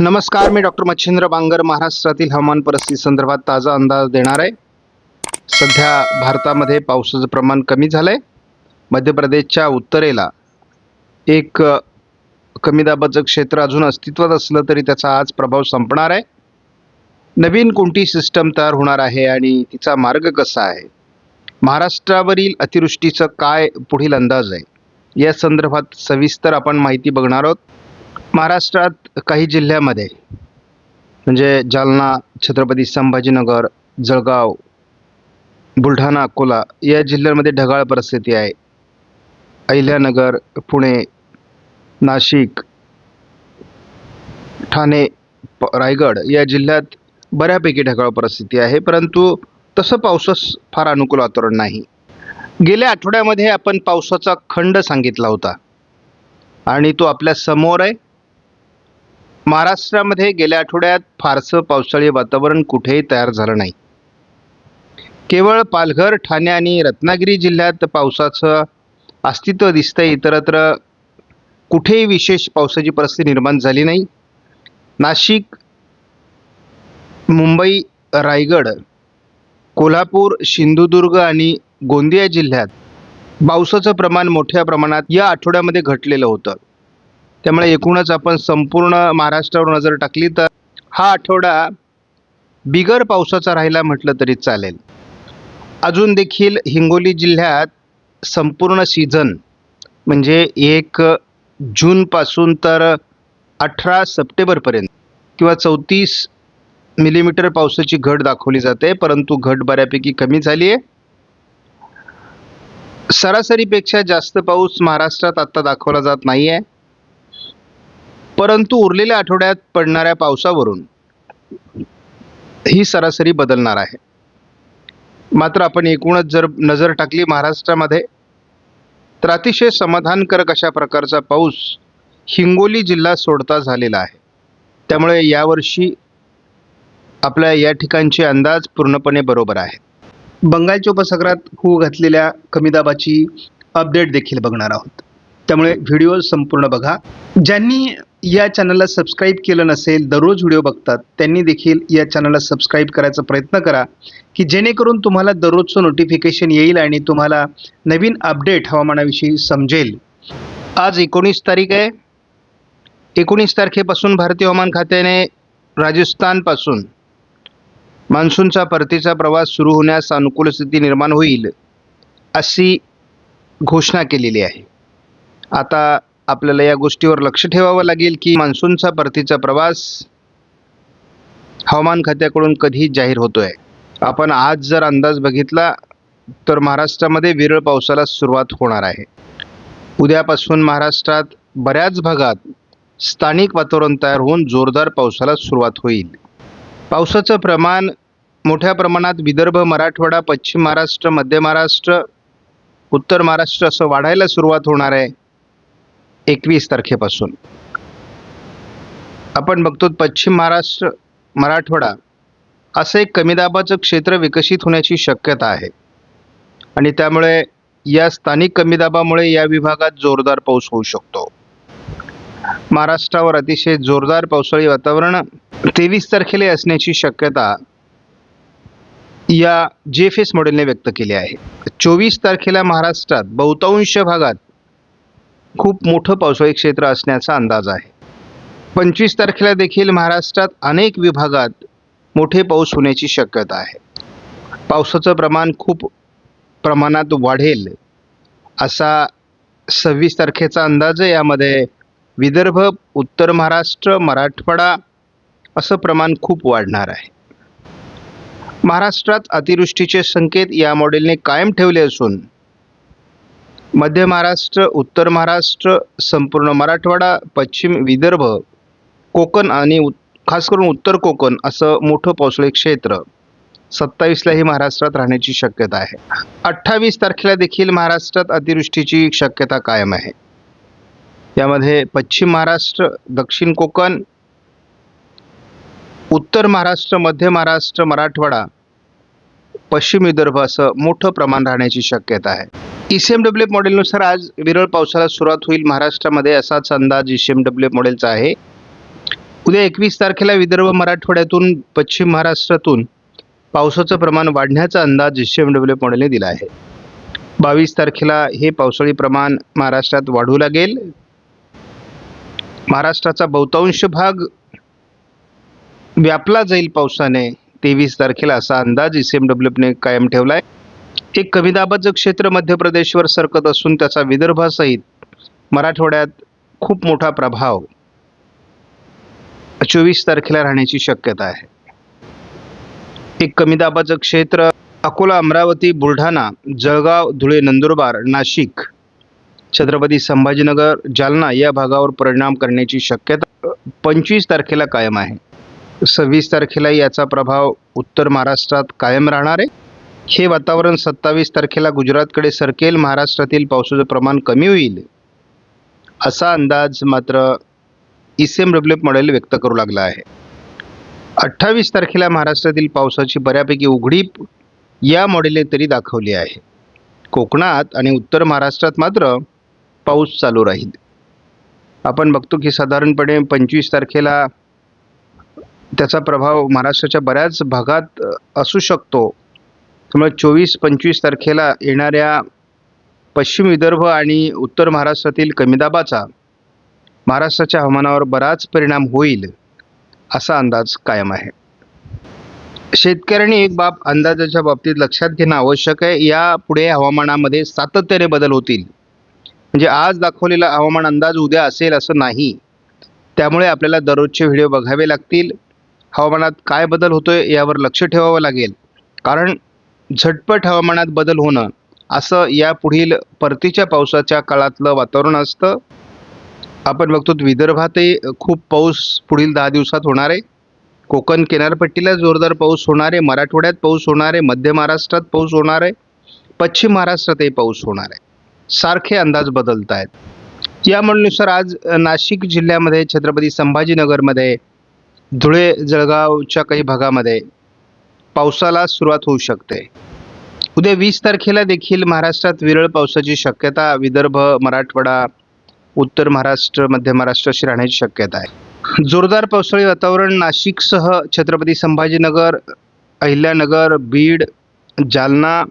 नमस्कार मी डॉक्टर मच्छिंद्र बांगर महाराष्ट्रातील हवामान परिस्थिती संदर्भात ताजा अंदाज देणार आहे. सध्या भारतामध्ये पावसाचं प्रमाण कमी झालं आहे मध्य प्रदेशच्या उत्तरेला एक कमी दाबाचं क्षेत्र अजून अस्तित्वात असलं तरी त्याचा आज प्रभाव संपणार आहे. नवीन कोणती सिस्टम तयार होणार आहे आणि तिचा मार्ग कसा आहे? महाराष्ट्रावरील अतिवृष्टीचं काय पुढील अंदाज आहे? या संदर्भात सविस्तर आपण माहिती बघणार आहोत. महाराष्ट्रात काही जिल्ह्यामध्ये म्हणजे जालना छत्रपती संभाजीनगर जळगाव बुलढाणा अकोला या जिल्ह्यांमध्ये ढगाळ परिस्थिती आहे. अहिल्यानगर पुणे नाशिक ठाणे प- रायगड या जिल्ह्यात बऱ्यापैकी ढगाळ परिस्थिती आहे. परंतु तसं पावसास फार अनुकूल वातावरण नाही. गेल्या आठवड्यामध्ये आपण पावसाचा खंड सांगितला होता. आणि तो आपल्यासमोर आहे. महाराष्ट्रामध्ये गेल्या आठवड्यात फारसं पावसाळी वातावरण कुठेही तयार झालं नाही. केवळ पालघर ठाणे आणि रत्नागिरी जिल्ह्यात पावसाचं अस्तित्व दिसतंय इतरत्र कुठेही विशेष पावसाची परिस्थिती निर्माण झाली नाही. नाशिक मुंबई रायगड कोल्हापूर सिंधुदुर्ग आणि गोंदिया जिल्ह्यात पावसाचं प्रमाण मोठ्या प्रमाणात या आठवड्यामध्ये घटलेलं होतं. त्यामुळे एकूणच आपण संपूर्ण महाराष्ट्रावर नजर टाकली तर हा आठवडा बिगर पावसाचा राहिला म्हटलं तरी चालेल. अजून देखील हिंगोली जिल्ह्यात संपूर्ण सीझन म्हणजे एक जूनपासून तर अठरा सप्टेंबरपर्यंत किंवा चौतीस मिलीमीटर पावसाची घट दाखवली जाते परंतु घट बऱ्यापैकी कमी झाली आहे. सरासरीपेक्षा जास्त पाऊस महाराष्ट्रात आत्ता दाखवला जात नाही आहे परंतु उरलेल्या आठवड्यात पडणाऱ्या पावसावरून ही सरासरी बदलणार आहे. मात्र आपण एकूणच जर नजर टाकली महाराष्ट्रामध्ये तर अतिशय समाधानकारक अशा प्रकारचा पाऊस हिंगोली जिल्हा सोडता झालेला आहे. त्यामुळे यावर्षी आपल्या या ठिकाणचे अंदाज पूर्णपणे बरोबर आहेत बंगालच्या उपसागरात होऊ घातलेल्या कमी दाबाची अपडेट देखील बघणार आहोत. त्यामुळे व्हिडिओ संपूर्ण बघा. ज्यांनी या चॅनलला सबस्क्राईब केलं नसेल दररोज व्हिडिओ बघतात त्यांनी देखील या चॅनलला सबस्क्राईब करायचा प्रयत्न करा की जेणेकरून तुम्हाला दररोजचं नोटिफिकेशन येईल आणि तुम्हाला नवीन अपडेट हवामानाविषयी समजेल. आज एकोणीस तारीख आहे. एकोणीस तारखेपासून भारतीय हवामान खात्याने राजस्थानपासून मान्सूनचा परतीचा प्रवास सुरू होण्यास अनुकूल स्थिती निर्माण होईल अशी घोषणा केलेली आहे. आता आपल्याला या गोष्टीवर लक्ष ठेवावं लागेल की मान्सूनचा परतीचा प्रवास हवामान खात्याकडून कधी जाहीर होतोय. आपण आज जर अंदाज बघितला तर महाराष्ट्रामध्ये विरळ पावसाला सुरुवात होणार आहे. उद्यापासून महाराष्ट्रात बऱ्याच भागात स्थानिक वातावरण तयार होऊन जोरदार पावसाला सुरुवात होईल. पावसाचं प्रमाण मोठ्या प्रमाणात विदर्भ मराठवाडा पश्चिम महाराष्ट्र मध्य महाराष्ट्र उत्तर महाराष्ट्र असं वाढायला सुरुवात होणार आहे. एकवीस तारखेपासून. आपण बघतो पश्चिम महाराष्ट्र मराठवाडा असं एक कमी दाबाचं क्षेत्र विकसित होण्याची शक्यता आहे. आणि त्यामुळे या स्थानिक कमी दाबामुळे या विभागात जोरदार पाऊस होऊ शकतो. महाराष्ट्रावर अतिशय जोरदार पावसाळी वातावरण तेवीस तारखेला असण्याची शक्यता या जे एफ एस मॉडेलने व्यक्त केली आहे. चोवीस तारखेला महाराष्ट्रात बहुतांश भागात खूप मोठं पावसाळी क्षेत्र असण्याचा अंदाज आहे. पंचवीस तारखेला देखील महाराष्ट्रात अनेक विभागात मोठे पाऊस होण्याची शक्यता आहे. पावसाचं प्रमाण खूप प्रमाणात वाढेल असा सव्वीस तारखेचा अंदाज आहे. यामध्ये विदर्भ उत्तर महाराष्ट्र मराठवाडा असं प्रमाण खूप वाढणार आहे. महाराष्ट्रात अतिवृष्टीचे संकेत या मॉडेलने कायम ठेवले असून मध्य महाराष्ट्र उत्तर महाराष्ट्र संपूर्ण मराठवाडा पश्चिम विदर्भ कोकण आणि उत- खास करून उत्तर कोकण असं मोठं पावसाळी क्षेत्र सत्तावीसलाही महाराष्ट्रात राहण्याची शक्यता आहे. अठ्ठावीस तारखेला देखील महाराष्ट्रात अतिवृष्टीची शक्यता कायम आहे. यामध्ये पश्चिम महाराष्ट्र दक्षिण कोकण उत्तर महाराष्ट्र मध्य महाराष्ट्र मराठवाडा पश्चिम विदर्भ असं मोठं प्रमाण राहण्याची शक्यता आहे. E C M W F मॉडेलनुसार आज विरळ पावसाला सुरुवात होईल महाराष्ट्रामध्ये असाच अंदाज E C M W F मॉडेलचा आहे. उद्या एकवीस तारखेला विदर्भ मराठवाड्यातून पश्चिम महाराष्ट्रातून पावसाचं प्रमाण वाढण्याचा अंदाज एस एम डब्ल्यू मॉडेलने दिला आहे. बावीस तारखेला हे पावसाळी प्रमाण महाराष्ट्रात वाढू लागेल. महाराष्ट्राचा बहुतांश भाग व्यापला जाईल पावसाने. तेवीस तारखेला असा अंदाज एस एम डब्ल्यूने कायम ठेवला आहे एक कमी दाबाचं क्षेत्र मध्य प्रदेशवर सरकत असून त्याचा विदर्भासहित मराठवाड्यात खूप मोठा प्रभाव चोवीस तारखेला राहण्याची शक्यता आहे. एक कमी दाबाचं क्षेत्र अकोला अमरावती बुलढाणा जळगाव धुळे नंदुरबार नाशिक छत्रपती संभाजीनगर जालना या भागावर परिणाम करण्याची शक्यता पंचवीस तारखेला कायम आहे. सव्वीस तारखेला याचा प्रभाव उत्तर महाराष्ट्रात कायम राहणार आहे. हे वातावरण सत्तावीस तारखेला गुजरातकडे सरकेल महाराष्ट्रातील पावसाचं प्रमाण कमी होईल असा अंदाज मात्र एम डब्ल्यू मॉडेल व्यक्त करू लागला आहे. अठ्ठावीस तारखेला महाराष्ट्रातील पावसाची बऱ्यापैकी उघडीप या मॉडेलने तरी दाखवली आहे. कोकणात आणि उत्तर महाराष्ट्रात मात्र पाऊस चालू राहील. आपण बघतो की साधारणपणे पंचवीस तारखेला त्याचा प्रभाव महाराष्ट्राच्या बऱ्याच भागात असू शकतो. त्यामुळे चोवीस पंचवीस तारखेला येणाऱ्या पश्चिम विदर्भ आणि उत्तर महाराष्ट्रातील कमी दाबाचा महाराष्ट्राच्या हवामानावर बराच परिणाम होईल असा अंदाज कायम आहे. शेतकऱ्यांनी एक बाब अंदाजाच्या बाबतीत लक्षात घेणं आवश्यक आहे. यापुढे हवामानामध्ये सातत्याने बदल होतील. म्हणजे आज दाखवलेला हवामान अंदाज उद्या असेल असं नाही. त्यामुळे आपल्याला दररोजचे व्हिडिओ बघावे लागतील. हवामानात काय बदल होतोय यावर लक्ष ठेवावं लागेल. कारण झटपट हवामानात बदल होणं असं या पुढील परतीच्या पावसाच्या काळातलं वातावरण असतं. आपण बघतो विदर्भातही खूप पाऊस पुढील दहा दिवसात होणार आहे. कोकण किनारपट्टीला जोरदार पाऊस होणार आहे. मराठवाड्यात पाऊस होणार आहे. मध्य महाराष्ट्रात पाऊस होणार आहे. पश्चिम महाराष्ट्रातही पाऊस होणार आहे. सारखे अंदाज बदलत आहेत या म्हणूनुसार आज नाशिक जिल्ह्यामध्ये छत्रपती संभाजीनगरमध्ये धुळे जळगावच्या काही भागामध्ये पावसाला सुरुवात होऊ शकते. उद्या वीस तारखेला देखील महाराष्ट्रात विरळ पावसाची शक्यता विदर्भ मराठवाडा उत्तर महाराष्ट्र मध्य महाराष्ट्र अशी राहण्याची शक्यता आहे. जोरदार पावसाळी वातावरण नाशिकसह छत्रपती संभाजीनगर अहिल्यानगर बीड जालना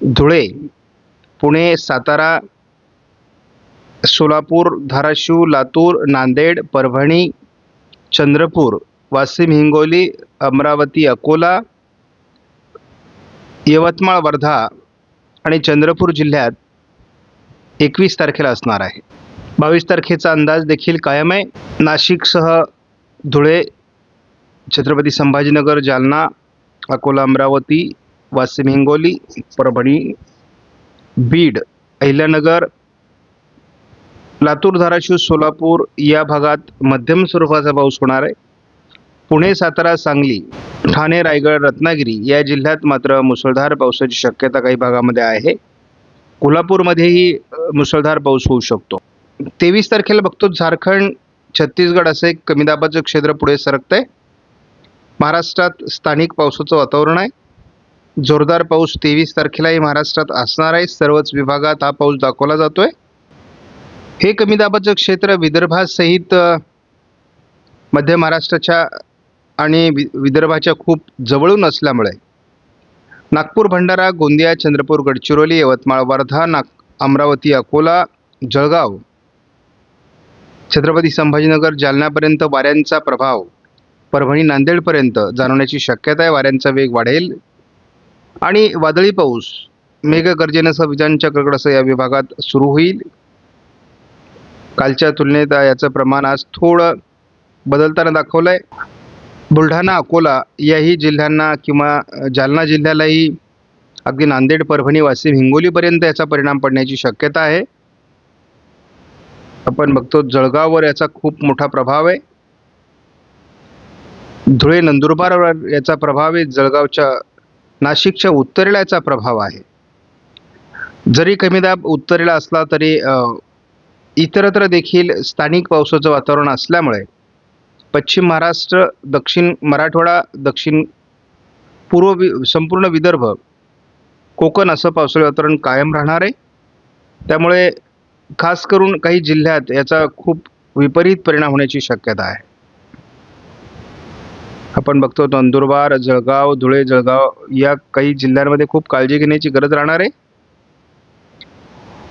धुळे पुणे सातारा सोलापूर धाराशिव लातूर नांदेड परभणी चंद्रपूर वाशिम हिंगोली अमरावती अकोला यवतमाळ वर्धा आणि चंद्रपूर जिल्ह्यात एकवीस तारखेला असणार आहे. बावीस तारखेचा अंदाज देखील कायम आहे. नाशिकसह धुळे छत्रपती संभाजीनगर जालना अकोला अमरावती वाशिम हिंगोली परभणी बीड अहिल्यानगर लातूर धाराशिव सोलापूर या भागात मध्यम स्वरूपाचा पाऊस होणार आहे. पुणे सातारा सांगली ठाणे रायगड रत्नागिरी या जिल्ह्यात मात्र मुसळधार पावसाची शक्यता काही भागामध्ये आहे. कोल्हापूरमध्येही मुसळधार पाऊस होऊ शकतो. तेवीस तारखेला बघतो झारखंड छत्तीसगड असं एक कमी दाबाचं क्षेत्र पुढे सरकतंय. महाराष्ट्रात स्थानिक पावसाचं वातावरण आहे. जोरदार पाऊस तेवीस तारखेलाही महाराष्ट्रात असणार आहे. सर्वच विभागात हा पाऊस दाखवला जातोय. हे कमी दाबाचं क्षेत्र विदर्भासहित मध्य महाराष्ट्राच्या आणि वि विदर्भाच्या खूप जवळून असल्यामुळे. नागपूर भंडारा गोंदिया चंद्रपूर गडचिरोली यवतमाळ वर्धा नाग अमरावती अकोला जळगाव छत्रपती संभाजीनगर जालन्यापर्यंत वाऱ्यांचा प्रभाव परभणी नांदेडपर्यंत जाणवण्याची शक्यता आहे वाऱ्यांचा वेग वाढेल. आणि वादळी पाऊस मेघगर्जनेसह विजांच्या कडकडासह या विभागात सुरू होईल. कालच्या तुलनेत याचं प्रमाण आज थोडं बदलताना दाखवलं आहे बुलढाणा अकोला याही जिल्ह्यांना किंवा जालना जिल्ह्यालाही अगदी नांदेड परभणी वाशिम हिंगोलीपर्यंत याचा परिणाम पडण्याची शक्यता आहे. आपण बघतो जळगाववर याचा खूप मोठा प्रभाव आहे. धुळे नंदुरबारवर याचा प्रभाव आहे. जळगावच्या नाशिकच्या उत्तरेला याचा प्रभाव आहे. जरी कमी दाब उत्तरेला असला तरी इतरत्र देखील स्थानिक पावसाचं वातावरण असल्यामुळे पश्चिम महाराष्ट्र दक्षिण मराठवाडा दक्षिण पूर्व वि संपूर्ण विदर्भ कोकण असं पावसाळी वातावरण कायम राहणार आहे. त्यामुळे खास करून काही जिल्ह्यात याचा खूप विपरीत परिणाम होण्याची शक्यता आहे. आपण बघतो नंदुरबार जळगाव धुळे जळगाव या काही जिल्ह्यांमध्ये खूप काळजी घेण्याची गरज राहणार आहे.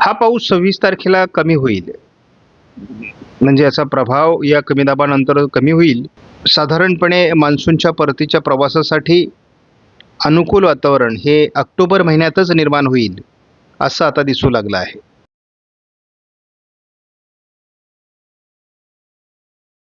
हा पाऊस सव्वीस तारखेला कमी होईल. म्हणजे याचा प्रभाव या कमी दाबानंतर कमी होईल. साधारणपणे मान्सूनच्या परतीच्या प्रवासासाठी अनुकूल वातावरण हे ऑक्टोबर महिन्यातच निर्माण होईल असं आता दिसू लागलं आहे.